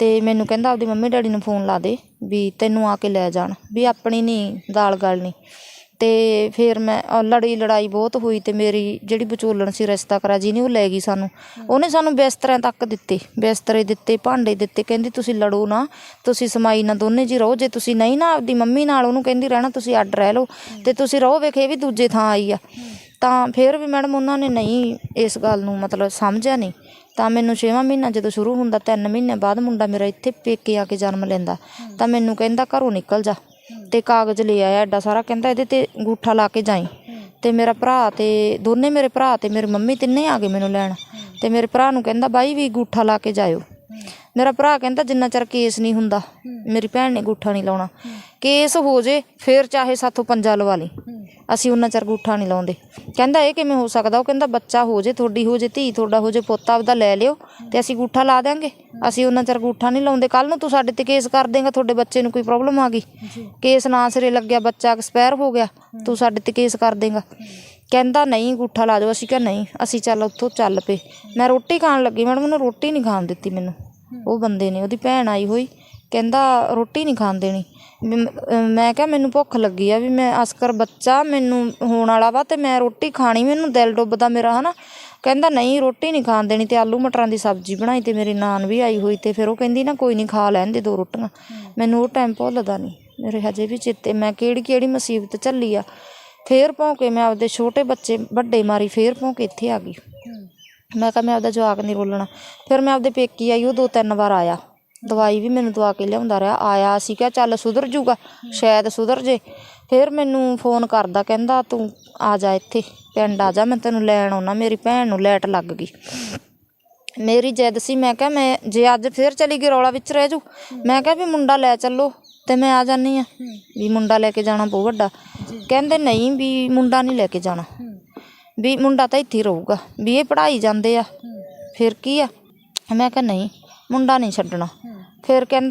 ਤੇ ਮੈਨੂੰ ਕਹਿੰਦਾ ਆਪਦੀ ਮੰਮੀ ਡੈਡੀ ਨੂੰ ਫੋਨ ਲਾ ਦੇ ਵੀ ਤੈਨੂੰ ਆ ਕੇ ਲੈ ਜਾਣ, ਵੀ ਆਪਣੀ ਨਹੀਂ ਦਾਲ ਗਲਣੀ ਤੇ ਫਿਰ ਮੈਂ ਲੜੀ ਲੜਾਈ ਬਹੁਤ ਹੋਈ ਤੇ ਮੇਰੀ ਜਿਹੜੀ ਵਿਚੋਲਣ ਸੀ ਰਿਸ਼ਤਾ ਕਰਾ ਜੀ ਨੇ, ਉਹ ਲੈ ਗਈ ਸਾਨੂੰ। ਉਹਨੇ ਸਾਨੂੰ ਬਿਸਤਰਿਆਂ ਤੱਕ ਦਿੱਤੇ, ਬਿਸਤਰੇ ਦਿੱਤੇ, ਭਾਂਡੇ ਦਿੱਤੇ, ਕਹਿੰਦੀ ਤੁਸੀਂ ਲੜੋ ਨਾ, ਤੁਸੀਂ ਸਮਾਈ ਨਾ ਦੋਨੇ ਜੀ ਰਹੋ, ਜੇ ਤੁਸੀਂ ਨਹੀਂ ਨਾ ਆਪਦੀ ਮੰਮੀ ਨਾਲ, ਉਹਨੂੰ ਕਹਿੰਦੀ ਰਹਿਣਾ ਤੁਸੀਂ ਅੱਡ ਰਹਿ ਲਓ, ਤੇ ਤੁਸੀਂ ਰਹੋ ਵੇਖੇ ਵੀ ਦੂਜੇ ਥਾਂ ਆਈ ਆ। ਤਾਂ ਫਿਰ ਵੀ ਮੈਡਮ ਉਹਨਾਂ ਨੇ ਨਹੀਂ ਇਸ ਗੱਲ ਨੂੰ ਮਤਲਬ ਸਮਝਿਆ ਨਹੀਂ। ਤਾਂ ਮੈਨੂੰ ਛੇਵਾਂ ਮਹੀਨਾ ਜਦੋਂ ਸ਼ੁਰੂ ਹੁੰਦਾ, ਤਿੰਨ ਮਹੀਨੇ ਬਾਅਦ ਮੁੰਡਾ ਮੇਰਾ ਇੱਥੇ ਪੇਕੇ ਆ ਕੇ ਜਨਮ ਲੈਂਦਾ। ਤਾਂ ਮੈਨੂੰ ਕਹਿੰਦਾ, ਘਰੋਂ ਨਿਕਲ ਜਾ ਤੇ ਕਾਗਜ਼ ਲੈ ਆਇਆ ਐਡਾ ਸਾਰਾ। ਕਹਿੰਦਾ, ਇਹਦੇ ਤੇ ਅੰਗੂਠਾ ਲਾ ਕੇ ਜਾਈ। ਤੇ ਮੇਰਾ ਭਰਾ ਤੇ ਦੋਨੇ ਮੇਰੇ ਭਰਾ ਤੇ ਮੇਰੀ ਮੰਮੀ ਤਿੰਨੇ ਆ ਗਏ ਮੈਨੂੰ ਲੈਣ। ਤੇ ਮੇਰੇ ਭਰਾ ਨੂੰ ਕਹਿੰਦਾ, ਬਾਈ ਵੀ ਅੰਗੂਠਾ ਲਾ ਕੇ ਜਾਇਓ। ਮੇਰਾ ਭਰਾ ਕਹਿੰਦਾ ਜਿੰਨਾ ਚਿਰ ਕੇਸ ਨਹੀਂ ਹੁੰਦਾ ਮੇਰੀ ਭੈਣ ਨੇ ਅੰਗੂਠਾ ਨਹੀਂ ਲਾਉਣਾ। ਕੇਸ ਹੋ ਜੇ ਫਿਰ ਚਾਹੇ ਸਾਥੋਂ ਪੰਜਾ ਲਵਾ ਲਈ ਅਸੀਂ ਉਹਨਾਂ ਚਿਰ ਅੰਗੂਠਾ ਨਹੀਂ ਲਾਉਂਦੇ। ਕਹਿੰਦਾ ਇਹ ਕਿਵੇਂ ਹੋ ਸਕਦਾ? ਉਹ ਕਹਿੰਦਾ ਬੱਚਾ ਹੋ ਜੇ ਤੁਹਾਡੀ ਹੋ ਜੇ ਧੀ ਤੁਹਾਡਾ ਹੋ ਜੇ ਪੁੱਤ ਆਪਦਾ ਲੈ ਲਿਓ ਤੇ ਅਸੀਂ ਅੰਗੂਠਾ ਲਾ ਦਿਆਂਗੇ। ਅਸੀਂ ਉਹਨਾਂ ਚਿਰ ਅੰਗੂਠਾ ਨਹੀਂ ਲਾਉਂਦੇ। ਕੱਲ ਨੂੰ ਤੂੰ ਸਾਡੇ ਤੇ ਕੇਸ ਕਰ ਦੇਂਗਾ ਤੁਹਾਡੇ ਬੱਚੇ ਨੂੰ ਕੋਈ ਪ੍ਰੋਬਲਮ ਆ ਗਈ। ਕੇਸ ਨਾ ਸਿਰੇ ਲੱਗਿਆ ਬੱਚਾ ਐਕਸਪਾਇਰ ਹੋ ਗਿਆ ਤੂੰ ਸਾਡੇ ਤੇ ਕੇਸ ਕਰ ਦੇਂਗਾ। ਕਹਿੰਦਾ ਨਹੀਂ ਅੰਗੂਠਾ ਲਾ ਦਿਓ। ਅਸੀਂ ਕਿਹਾ ਨਹੀਂ ਅਸੀਂ ਚੱਲ ਉੱਥੋਂ ਚੱਲ ਪਏ। ਮੈਂ ਰੋਟੀ ਖਾਣ ਲੱਗੀ ਮੈਡਮ ਉਹਨੇ ਰੋਟੀ ਨਹੀਂ ਖਾਣ ਦਿੱਤੀ ਮੈਨੂੰ। ਉਹ ਬੰਦੇ ਨੇ ਉਹਦੀ ਭੈਣ ਆਈ ਹੋਈ ਕਹਿੰਦਾ ਰੋਟੀ ਨਹੀਂ ਖਾਣ ਦੇਣੀ। ਮੈਂ ਕਿਹਾ ਮੈਨੂੰ ਭੁੱਖ ਲੱਗੀ ਆ ਵੀ ਮੈਂ ਅਸਕਰ ਬੱਚਾ ਮੈਨੂੰ ਹੋਣ ਵਾਲਾ ਵਾ ਤੇ ਮੈਂ ਰੋਟੀ ਖਾਣੀ ਮੈਨੂੰ ਦਿਲ ਡੁੱਬਦਾ ਮੇਰਾ ਹਨਾ। ਕਹਿੰਦਾ ਨਹੀਂ ਰੋਟੀ ਨਹੀਂ ਖਾਣ ਦੇਣੀ ਤੇ ਆਲੂ ਮਟਰਾਂ ਦੀ ਸਬਜ਼ੀ ਬਣਾਈ ਤੇ ਮੇਰੀ ਨਾਨ ਵੀ ਆਈ ਹੋਈ ਤੇ ਫਿਰ ਉਹ ਕਹਿੰਦੀ ਨਾ ਕੋਈ ਨਹੀਂ ਖਾ ਲੈਣ ਦੇ ਦੋ ਰੋਟੀਆਂ। ਮੈਨੂੰ ਉਹ ਟਾਈਮ ਭੁੱਲਦਾ ਨਹੀਂ ਮੇਰੇ ਹਜੇ ਵੀ ਚਿੱਤੇ ਮੈਂ ਕਿਹੜੀ ਕਿਹੜੀ ਮੁਸੀਬਤ ਝੱਲੀ ਆ। ਫੇਰ ਭੌਂਕੇ ਮੈਂ ਆਪਦੇ ਛੋਟੇ ਬੱਚੇ ਵੱਡੇ ਮਾਰੀ ਫੇਰ ਭੌਂਕੇ ਇੱਥੇ ਆ ਗਈ। ਮੈਂ ਕਿਹਾ ਮੈਂ ਆਪਦਾ ਜਵਾਕ ਨਹੀਂ ਰੋਲਣਾ ਫਿਰ ਮੈਂ ਆਪਦੇ ਪੇਕੀ ਆਈ, ਉਹ ਦੋ ਤਿੰਨ ਵਾਰ ਆਇਆ। ਦਵਾਈ ਵੀ ਮੈਨੂੰ ਦਵਾ ਕੇ ਲਿਆਉਂਦਾ ਰਿਹਾ। ਆਇਆ, ਅਸੀਂ ਕਿਹਾ ਚੱਲ ਸੁਧਰ ਜੂਗਾ, ਸ਼ਾਇਦ ਸੁਧਰ ਜੇ। ਫਿਰ ਮੈਨੂੰ ਫੋਨ ਕਰਦਾ, ਕਹਿੰਦਾ ਤੂੰ ਆ ਜਾ ਇੱਥੇ, ਪਿੰਡ ਆ ਜਾ, ਮੈਂ ਤੈਨੂੰ ਲੈਣ ਆਉਣਾ ਮੇਰੀ ਭੈਣ ਨੂੰ ਲੈਟ ਲੱਗ ਗਈ। ਮੇਰੀ ਜਿੱਦ ਸੀ, ਮੈਂ ਕਿਹਾ ਮੈਂ ਜੇ ਅੱਜ ਫਿਰ ਚਲੀ ਗਈ, ਰੌਲਾ ਵਿੱਚ ਰਹਿ ਜੂ। ਮੈਂ ਕਿਹਾ ਵੀ ਮੁੰਡਾ ਲੈ ਚੱਲੋ ਤੇ ਮੈਂ ਆ ਜਾਨੀ ਆ ਵੀ ਮੁੰਡਾ ਲੈ ਕੇ ਜਾਣਾ ਬਹੁਤ ਵੱਡਾ। ਕਹਿੰਦੇ ਨਹੀਂ ਵੀ ਮੁੰਡਾ ਨਹੀਂ ਲੈ ਕੇ ਜਾਣਾ। ਵੀ ਮੁੰਡਾ ਤਾਂ ਇੱਥੇ ਹੀ ਰਹੂਗਾ। ਵੀ ਇਹ ਪੜ੍ਹਾਈ ਜਾਂਦੇ ਆ। ਫਿਰ ਕੀ ਆ? ਮੈਂ ਕਿਹਾ ਨਹੀਂ ਮੁੰਡਾ ਨਹੀਂ ਛੱਡਣਾ। ਫਿਰ ਕਹਿੰਦੇ